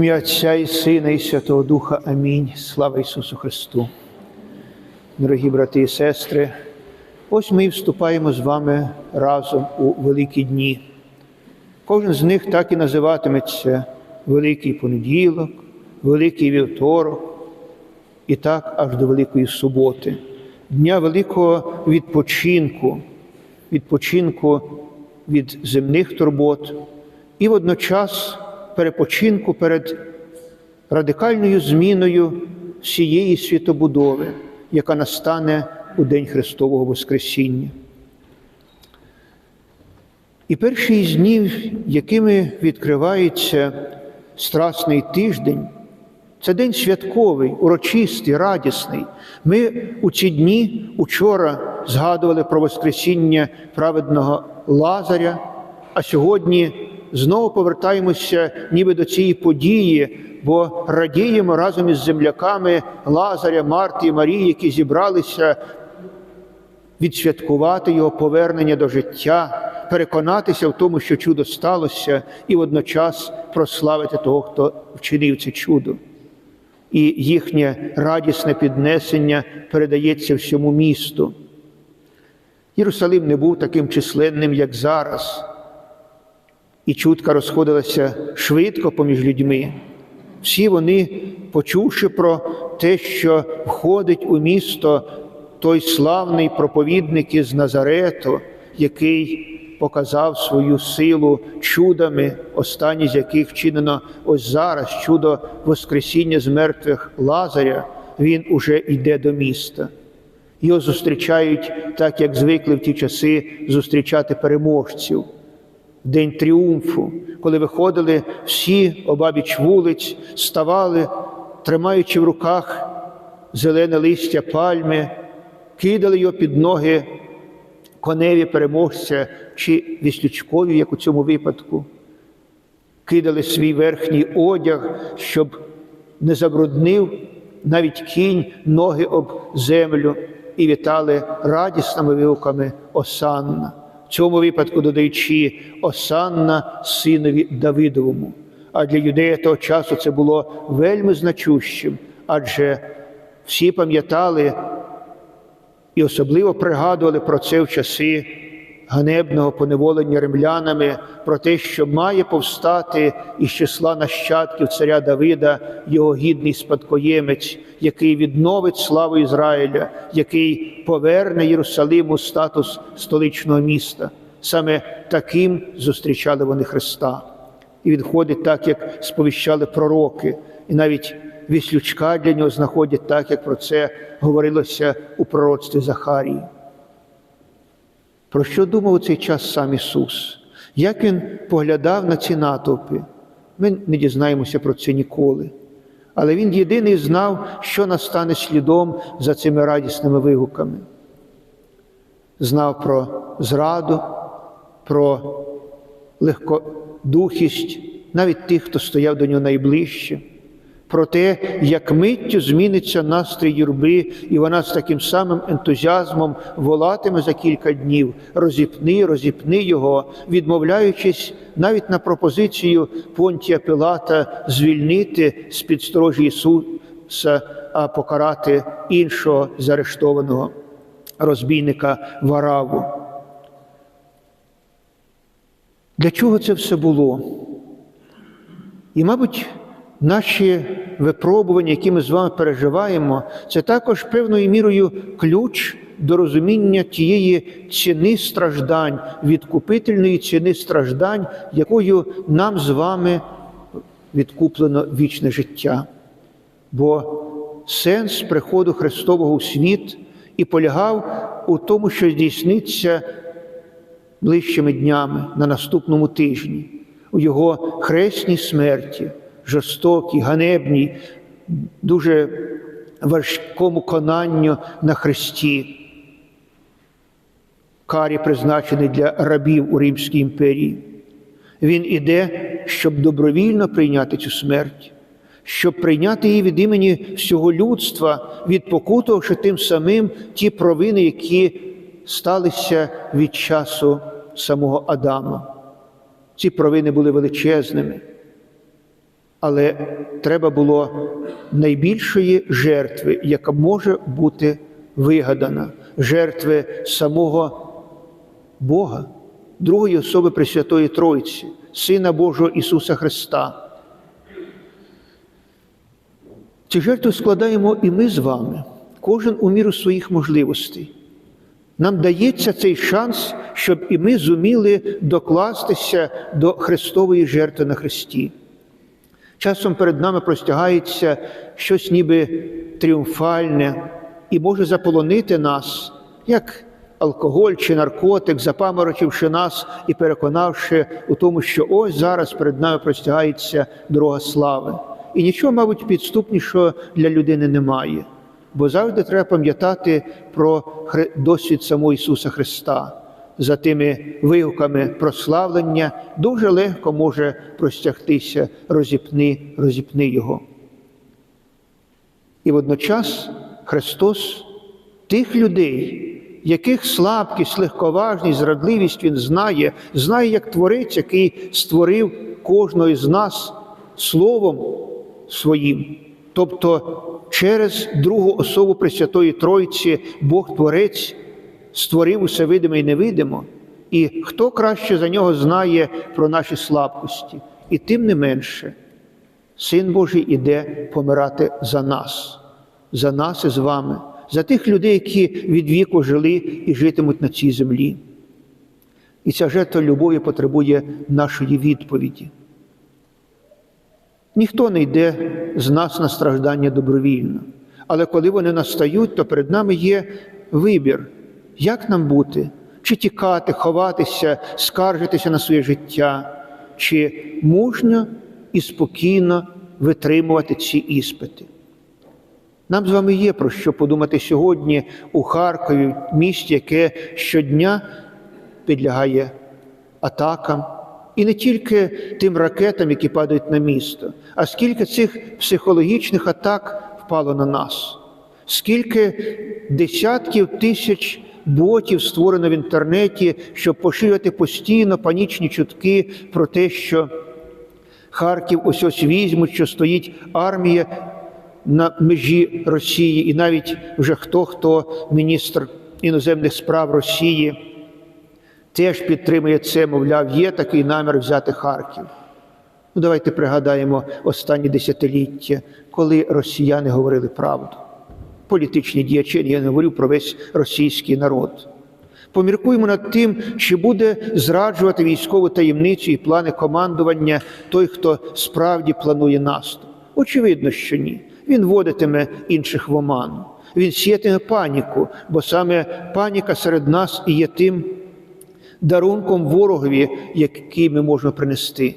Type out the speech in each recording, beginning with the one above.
Ім'я Отця і Сина, і Святого Духа. Амінь. Слава Ісусу Христу. Дорогі брати і сестри, ось ми і вступаємо з вами разом у великі дні. Кожен з них так і називатиметься Великий понеділок, Великий вівторок, і так аж до Великої суботи, дня великого відпочинку, відпочинку від земних турбот і водночас перепочинку перед радикальною зміною всієї світобудови, яка настане у День Христового Воскресіння. І перший із днів, якими відкривається Страсний тиждень, це день святковий, урочистий, радісний. Ми у ці дні учора згадували про Воскресіння праведного Лазаря, а сьогодні знову повертаємося ніби до цієї події, бо радіємо разом із земляками Лазаря, Марти і Марії, які зібралися відсвяткувати його повернення до життя, переконатися в тому, що чудо сталося, і водночас прославити того, хто вчинив це чудо. І їхнє радісне піднесення передається всьому місту. Єрусалим не був таким численним, як зараз, і чутка розходилася швидко поміж людьми. Всі вони, почувши про те, що входить у місто той славний проповідник із Назарету, який показав свою силу чудами, останні з яких вчинено ось зараз, чудо Воскресіння з мертвих Лазаря, він уже йде до міста. Його зустрічають так, як звикли в ті часи зустрічати переможців. День тріумфу, коли виходили всі обабіч вулиць, ставали, тримаючи в руках зелене листя пальми, кидали його під ноги коневі переможця чи віслючкові, як у цьому випадку, кидали свій верхній одяг, щоб не забруднив навіть кінь ноги об землю і вітали радісними вигуками Осанна. Цьому випадку додаючи Осанна синові Давидовому. А для юдея того часу це було вельми значущим, адже всі пам'ятали і особливо пригадували про це в часи ганебного поневолення римлянами, про те, що має повстати із числа нащадків царя Давида його гідний спадкоємець, який відновить славу Ізраїля, який поверне Єрусалиму статус столичного міста. Саме таким зустрічали вони Христа. І відходить так, як сповіщали пророки, і навіть віслючка для нього знаходять так, як про це говорилося у пророцтві Захарії. Про що думав у цей час сам Ісус? Як Він поглядав на ці натовпи? Ми не дізнаємося про це ніколи. Але Він єдиний знав, що настане слідом за цими радісними вигуками. Знав про зраду, про легкодухість, навіть тих, хто стояв до нього найближче про те, як миттю зміниться настрій юрби, і вона з таким самим ентузіазмом волатиме за кілька днів, розіпни, розіпни його, відмовляючись навіть на пропозицію Понтія Пилата звільнити з під сторожі Ісуса, а покарати іншого заарештованого розбійника Вараву. Для чого це все було? І, мабуть, Наші випробування, які ми з вами переживаємо, це також певною мірою ключ до розуміння тієї ціни страждань, відкупительної ціни страждань, якою нам з вами відкуплено вічне життя. Бо сенс приходу Христового у світ і полягав у тому, що здійсниться ближчими днями на наступному тижні, у Його хресній смерті жорстокій, ганебній, дуже важкому конанню на Христі, карі призначений для рабів у Римській імперії. Він іде, щоб добровільно прийняти цю смерть, щоб прийняти її від імені всього людства, відпокутувавши тим самим ті провини, які сталися від часу самого Адама. Ці провини були величезними. Але треба було найбільшої жертви, яка може бути вигадана, жертви самого Бога, другої особи Пресвятої Тройці, Сина Божого Ісуса Христа. Ці жертви складаємо і ми з вами, кожен у міру своїх можливостей. Нам дається цей шанс, щоб і ми зуміли докластися до Христової жертви на Христі. Часом перед нами простягається щось ніби тріумфальне і може заполонити нас, як алкоголь чи наркотик, запаморочивши нас і переконавши у тому, що ось зараз перед нами простягається дорога слави. І нічого, мабуть, підступнішого для людини немає. Бо завжди треба пам'ятати про досвід самого Ісуса Христа. За тими вигуками прославлення дуже легко може простягтися розіпни, розіпни Його. І водночас Христос тих людей, яких слабкість, легковажність, зрадливість Він знає, знає як Творець, який створив кожного з нас Словом Своїм. Тобто через другу особу Пресвятої Тройці Бог Творець створив усе видиме і невидимо, і хто краще за нього знає про наші слабкості. І тим не менше, Син Божий іде помирати за нас, за нас і з вами, за тих людей, які від віку жили і житимуть на цій землі. І ця жертва любові потребує нашої відповіді. Ніхто не йде з нас на страждання добровільно. Але коли вони настають, то перед нами є вибір, як нам бути, чи тікати, ховатися, скаржитися на своє життя, чи мужньо і спокійно витримувати ці іспити. Нам з вами є про що подумати сьогодні у Харкові, місті, яке щодня підлягає атакам. І не тільки тим ракетам, які падають на місто, а скільки цих психологічних атак впало на нас, скільки десятків тисяч ботів створено в інтернеті, щоб поширювати постійно панічні чутки про те, що Харків ось ось візьмуть, що стоїть армія на межі Росії, і навіть вже хто хто міністр іноземних справ Росії теж підтримує це, мовляв, є такий намір взяти Харків. Ну, Давайте пригадаємо останні десятиліття, коли росіяни говорили правду. Політичні діячі, я не говорю про весь російський народ. Поміркуємо над тим, чи буде зраджувати військову таємницю і плани командування той, хто справді планує наступ. Очевидно, що ні. Він водитиме інших в оману. Він сіятиме паніку, бо саме паніка серед нас і є тим дарунком ворогові, який ми можемо принести.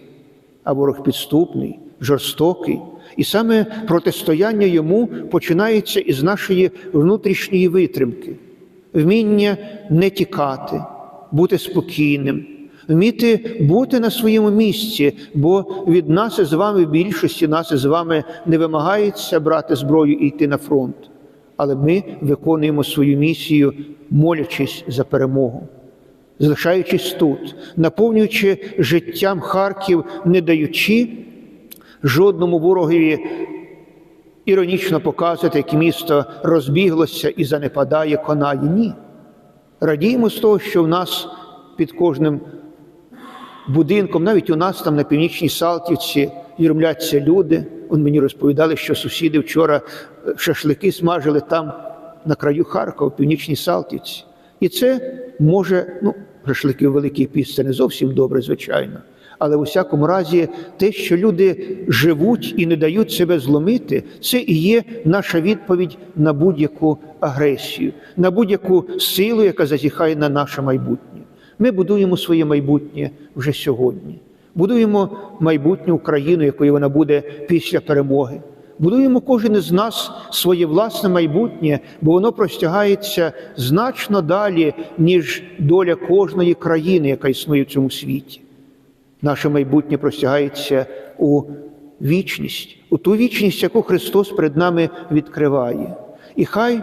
А ворог підступний, жорстокий. І саме протистояння йому починається із нашої внутрішньої витримки, вміння не тікати, бути спокійним, вміти бути на своєму місці, бо від нас з вами більшості нас з вами не вимагається брати зброю і йти на фронт. Але ми виконуємо свою місію, молячись за перемогу залишаючись тут, наповнюючи життям Харків, не даючи жодному ворогові іронічно показувати, як місто розбіглося і занепадає, конає. Ні. Радіємо з того, що в нас під кожним будинком, навіть у нас там на північній Салтівці, юрмляться люди. Он мені розповідали, що сусіди вчора е, шашлики смажили там на краю Харкова, в північній Салтівці. І це може, ну, шашлики в Великий Піст, це не зовсім добре, звичайно. Але в усякому разі, те, що люди живуть і не дають себе зломити, це і є наша відповідь на будь-яку агресію, на будь-яку силу, яка зазіхає на наше майбутнє. Ми будуємо своє майбутнє вже сьогодні. Будуємо майбутню Україну, якою вона буде після перемоги. Будуємо кожен із нас своє власне майбутнє, бо воно простягається значно далі, ніж доля кожної країни, яка існує в цьому світі. Наше майбутнє простягається у вічність, у ту вічність, яку Христос перед нами відкриває. І хай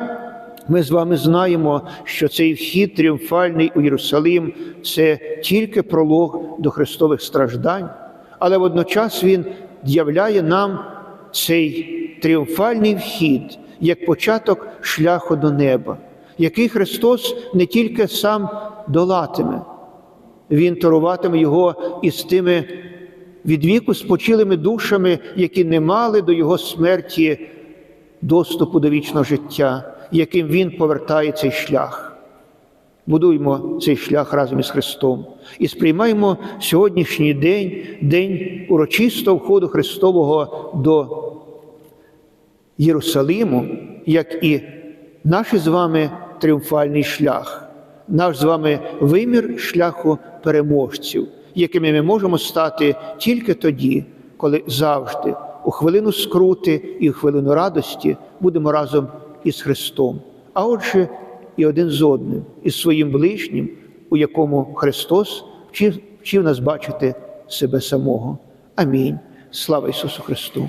ми з вами знаємо, що цей вхід тріумфальний у Єрусалим це тільки пролог до Христових страждань, але водночас Він являє нам цей тріумфальний вхід як початок шляху до неба, який Христос не тільки сам долатиме, Він торуватиме його із тими відвіку спочилими душами, які не мали до Його смерті доступу до вічного життя, яким Він повертає цей шлях. Будуємо цей шлях разом із Христом і сприймаємо сьогоднішній день, день урочистого входу Христового до Єрусалиму, як і наш з вами тріумфальний шлях, наш з вами вимір шляху переможців, якими ми можемо стати тільки тоді, коли завжди, у хвилину скрути і у хвилину радості будемо разом із Христом. А отже, і один з одним, із своїм ближнім, у якому Христос вчив, вчив нас бачити себе самого. Амінь. Слава Ісусу Христу!